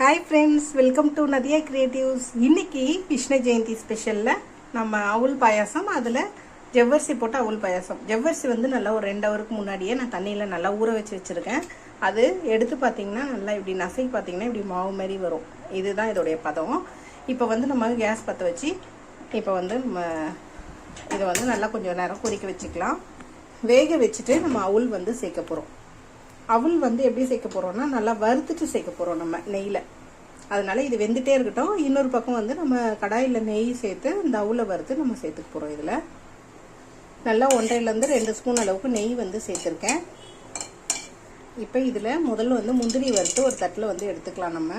Hi friends welcome to Nadiya creatives இன்னைக்கு கிருஷ்ண ஜெயந்தி ஸ்பெஷலில் நம்ம அவுல் பாயாசம் அதில் ஜவ்வரிசி போட்டு அவுல் பாயாசம். ஜவ்வரிசி வந்து நல்லா ஒரு ரெண்டு ஹவருக்கு முன்னாடியே நான் தண்ணியில் நல்லா ஊற வச்சு வச்சுருக்கேன். அது எடுத்து பார்த்தீங்கன்னா நல்லா இப்படி நசைக்கு பார்த்தீங்கன்னா இப்படி மாவு மாதிரி வரும். இதுதான் இதோடைய பதம். இப்போ வந்து நம்ம கேஸ் பற்ற வச்சு இப்போ வந்து நம்ம இதை வந்து நல்லா கொஞ்சம் நேரம் கொதிக்க வச்சுக்கலாம். வேக வச்சுட்டு நம்ம அவுல் வந்து சேர்க்க போகிறோம் அவள் வந்து எப்படி சேர்க்க போகிறோம்னா நல்லா வறுத்துட்டு சேர்க்க போகிறோம் நம்ம நெய்யில். அதனால இது வெந்துட்டே இருக்கட்டும். இன்னொரு பக்கம் வந்து நம்ம கடாயில் நெய் சேர்த்து இந்த அவளை வறுத்து நம்ம சேர்த்துக்க போகிறோம் இதில். நல்லா ஒன்றையிலேருந்து ரெண்டு ஸ்பூன் அளவுக்கு நெய் வந்து சேர்த்துருக்கேன். இப்போ இதில் முதல்ல வந்து முந்திரி வறுத்து ஒரு தட்டில் வந்து எடுத்துக்கலாம் நம்ம.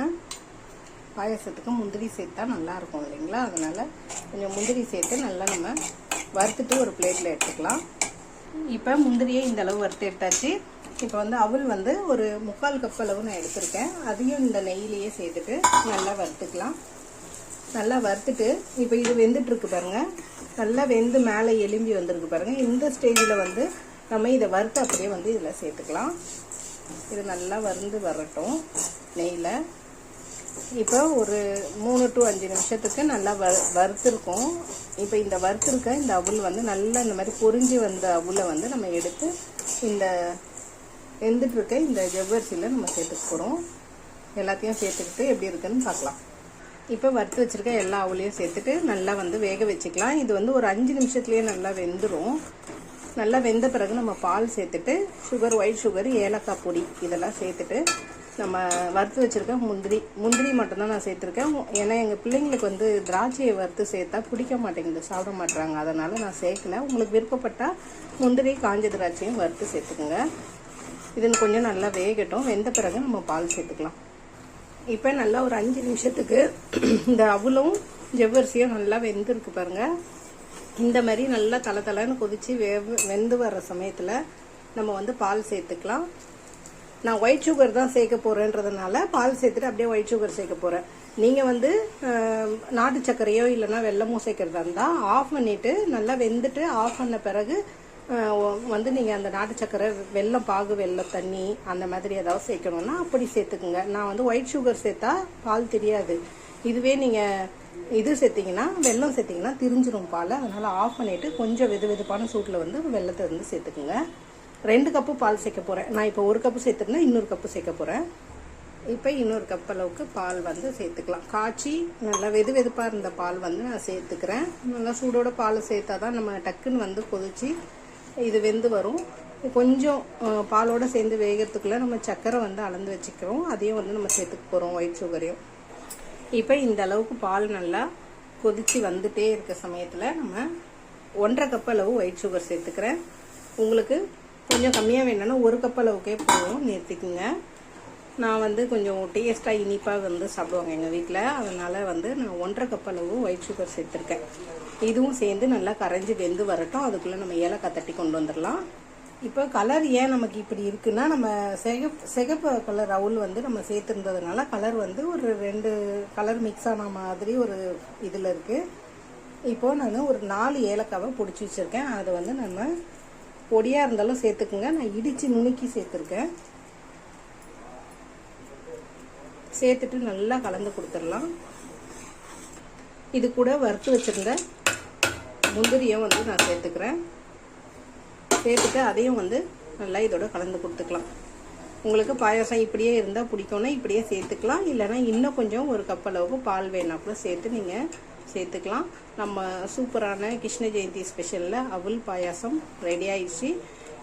பாயசத்துக்கு முந்திரி சேர்த்தா நல்லாயிருக்கும் இல்லைங்களா? அதனால் கொஞ்சம் முந்திரி சேர்த்து நல்லா நம்ம வறுத்துட்டு ஒரு பிளேட்டில் எடுத்துக்கலாம். இப்போ முந்திரியை இந்த அளவு வறுத்து எடுத்தாச்சு. இப்போ வந்து அவள் வந்து ஒரு முக்கால் கப் அளவு நான் எடுத்திருக்கேன். அதையும் இந்த நெய்யிலேயே சேர்த்துட்டு நல்லா வறுத்துக்கலாம். நல்லா வறுத்துட்டு இப்போ இது வெந்துட்டுருக்கு பாருங்கள் பாருங்க. நல்லா வெந்து மேலே எலும்பி வந்திருக்கு பாருங்கள் இந்த ஸ்டேஜில் வந்து நம்ம இதை வறுத்து அப்படியே வந்து இதில் சேர்த்துக்கலாம். இது நல்லா வறுந்து வரட்டும் நெய்யில். இப்போ ஒரு மூணு டு அஞ்சு நிமிஷத்துக்கு நல்லா வ வறுத்துருக்கோம். இப்போ இந்த வறுத்துருக்க இந்த அவுல் வந்து நல்லா இந்த மாதிரி பொறிஞ்சு வந்த அவுளை வந்து நம்ம எடுத்து இந்த வெந்துட்டு இருக்க இந்த ஜவ்வரிசியில் நம்ம சேர்த்துக்க போகிறோம் எல்லாத்தையும் சேர்த்துக்கிட்டு எப்படி இருக்குன்னு பார்க்கலாம். இப்போ வறுத்து வச்சுருக்க எல்லா அவளையும் சேர்த்துட்டு நல்லா வந்து வேக வச்சுக்கலாம். இது வந்து ஒரு அஞ்சு நிமிஷத்துலேயே நல்லா வெந்துடும் நல்லா வெந்த பிறகு நம்ம பால் சேர்த்துட்டு சுகர் ஒயிட் சுகர் ஏலக்காய் பொடி இதெல்லாம் சேர்த்துட்டு நம்ம வறுத்து வச்சுருக்க முந்திரி முந்திரி மட்டும்தான் நான் சேர்த்துருக்கேன். ஏன்னா எங்கள் பிள்ளைங்களுக்கு வந்து திராட்சையை வறுத்து சேர்த்தா பிடிக்க மாட்டேங்குது சாப்பிட மாட்டுறாங்க. அதனால் நான் சேர்க்கல. உங்களுக்கு விருப்பப்பட்டால் முந்திரி காஞ்ச திராட்சையும் வறுத்து சேர்த்துக்குங்க. இது கொஞ்சம் நல்லா வேகட்டும். வெந்த பிறகு நம்ம பால் சேர்த்துக்கலாம். இப்போ நல்லா ஒரு அஞ்சு நிமிஷத்துக்கு இந்த அவளும் ஜவ்வரிசியும் நல்லா வெந்திருக்கு பாருங்கள் இந்த மாதிரி நல்லா தலை தலைன்னு கொதித்து வே வெந்து வர்ற சமயத்தில் நம்ம வந்து பால் சேர்த்துக்கலாம். நான் ஒயிட் சுகர் தான் சேர்க்க போகிறேன்றதுனால பால் சேர்த்துட்டு அப்படியே ஒயிட் சுகர் சேர்க்க போகிறேன் நீங்கள் வந்து நாட்டு சர்க்கரையோ இல்லைன்னா வெள்ளமோ சேர்க்கறதா இருந்தால் ஆஃப் பண்ணிவிட்டு நல்லா வெந்துட்டு ஆஃப் பண்ண பிறகு வந்து நீங்கள் அந்த நாட்டு சக்கரை வெள்ளம் பாகு வெள்ளம் தண்ணி அந்த மாதிரி ஏதாவது சேர்க்கணும்னா அப்படி சேர்த்துக்குங்க. நான் வந்து ஒயிட் சுகர் சேர்த்தா பால் தெரியாது. இதுவே நீங்கள் இது சேர்த்திங்கன்னா வெள்ளம் சேர்த்திங்கன்னா திரிஞ்சிரும் பால். அதனால் ஆஃப் பண்ணிவிட்டு கொஞ்சம் வெது வெதுப்பான சூட்டில் வந்து வெள்ளத்தை வந்து சேர்த்துக்குங்க. ரெண்டு கப்பு பால் சேர்க்க போகிறேன் நான் இப்போ ஒரு கப்பு சேர்த்துருந்தா இன்னொரு கப்பு சேர்க்க போகிறேன் இப்போ இன்னொரு கப் அளவுக்கு பால் வந்து சேர்த்துக்கலாம். காய்ச்சி நல்லா வெது வெதுப்பாக இருந்த பால் வந்து நான் சேர்த்துக்கிறேன். நல்லா சூடோட பால் சேர்த்தா தான் நம்ம டக்குன்னு வந்து கொதிச்சு இது வெந்து வரும். கொஞ்சம் பாலோடு சேர்ந்து வேகிறதுக்குள்ளே நம்ம சர்க்கரை வந்து அளந்து வச்சுக்கிறோம். அதையும் வந்து நம்ம சேர்த்துக்க போகிறோம் ஒயிட் சுகரையும் இப்போ இந்த அளவுக்கு பால் நல்லா கொதித்து வந்துட்டே இருக்க சமயத்தில் நம்ம ஒன்றரை கப் அளவு ஒயிட் சுகர் சேர்த்துக்கிறேன். உங்களுக்கு கொஞ்சம் கம்மியாக வேணும்னா ஒரு கப் அளவுக்கே போதும் நிறுத்திக்குங்க நான் வந்து கொஞ்சம் டேஸ்ட்டாக இனிப்பாக வந்து சாப்பிடுவாங்க எங்கள் வீட்டில் அதனால் வந்து நான் ஒன்றரை கப் அளவு ஒயிட் சுகர் சேர்த்துருக்கேன். இதுவும் சேர்ந்து நல்லா கரைஞ்சி வெந்து வரட்டும். அதுக்குள்ளே நம்ம ஏலக்காய் தட்டி கொண்டு வந்துடலாம். இப்போ கலர் ஏன் நமக்கு இப்படி இருக்குன்னா நம்ம சிகப்பு சிகப்பு கலர் அவுல் வந்து நம்ம சேர்த்துருந்ததுனால கலர் வந்து ஒரு ரெண்டு கலர் மிக்ஸ் ஆன மாதிரி ஒரு இதில் இருக்குது இப்போது நான் ஒரு நாலு ஏலக்காவை பிடிச்சி வச்சுருக்கேன். அதை வந்து நம்ம பொடியாக இருந்தாலும் சேர்த்துக்குங்க. நான் இடித்து நுணுக்கி சேர்த்துருக்கேன். சேர்த்துட்டு நல்லா கலந்து கொடுத்துடலாம். இது கூட வறுத்து வச்சுருந்த முந்திரியை வந்து நான் சேர்த்துக்கிறேன். சேர்த்துட்டு அதையும் வந்து நல்லா இதோட கலந்து கொடுத்துக்கலாம். உங்களுக்கு பாயாசம் இப்படியே இருந்தால் பிடிக்கும்னா இப்படியே சேர்த்துக்கலாம். இல்லைனா இன்னும் கொஞ்சம் ஒரு கப் அளவுக்கு பால் கூட சேர்த்து நீங்கள் சேர்த்துக்கலாம். நம்ம சூப்பரான கிருஷ்ண ஜெயந்தி ஸ்பெஷலில் அவுல் பாயாசம் ரெடி ஆயிடுச்சு.